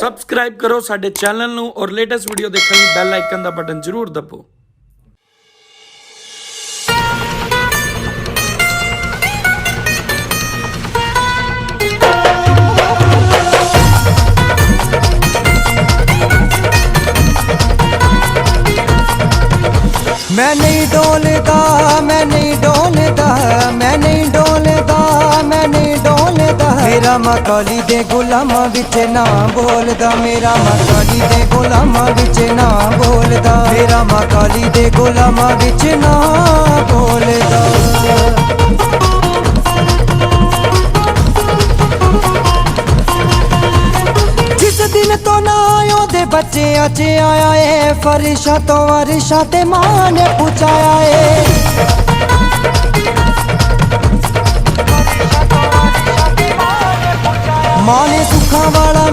Subscribe ਕਰੋ ਸਾਡੇ channel ਨੂੰ ਔਰ ਲੇਟੈਸਟ ਵੀਡੀਓ ਦੇਖਣ ਲਈ ਬੈਲ ਆਈਕਨ ਦਾ ਬਟਨ ਜ਼ਰੂਰ ਦਬੋ। ਮੈਂ ਨਹੀਂ ਡੋਲਦਾ ਮੇਰਾ ਮਕਾਲੀ ਦੇ ਗੁਲਾਮਾਂ ਵਿੱਚ ਨਾ ਬੋਲਦਾ, ਮੇਰਾ ਮਕਾਲੀ ਦੇ ਗੁਲਾਮਾਂ ਵਿੱਚ ਨਾ ਬੋਲਦਾ, ਮੇਰਾ ਮਕਾਲੀ ਦੇ ਗੁਲਾਮਾਂ ਵਿੱਚ ਨਾ ਬੋਲਦਾ। ਦਿਨ ਤੋਂ ਨਾ ਦੇ ਬੱਚਿਆਂ 'ਚ ਆਇਆ ਏ, ਫਰਿਸ਼ਾ ਤੋਂ ਅਰਸ਼ਾ ਤੇ ਮਾਂ ਨੇ ਪੁੱਛਾਇਆ ਏ ਮਾਂ ਨੇ ਸੁੱਖਾਂ ਵਾਲਾ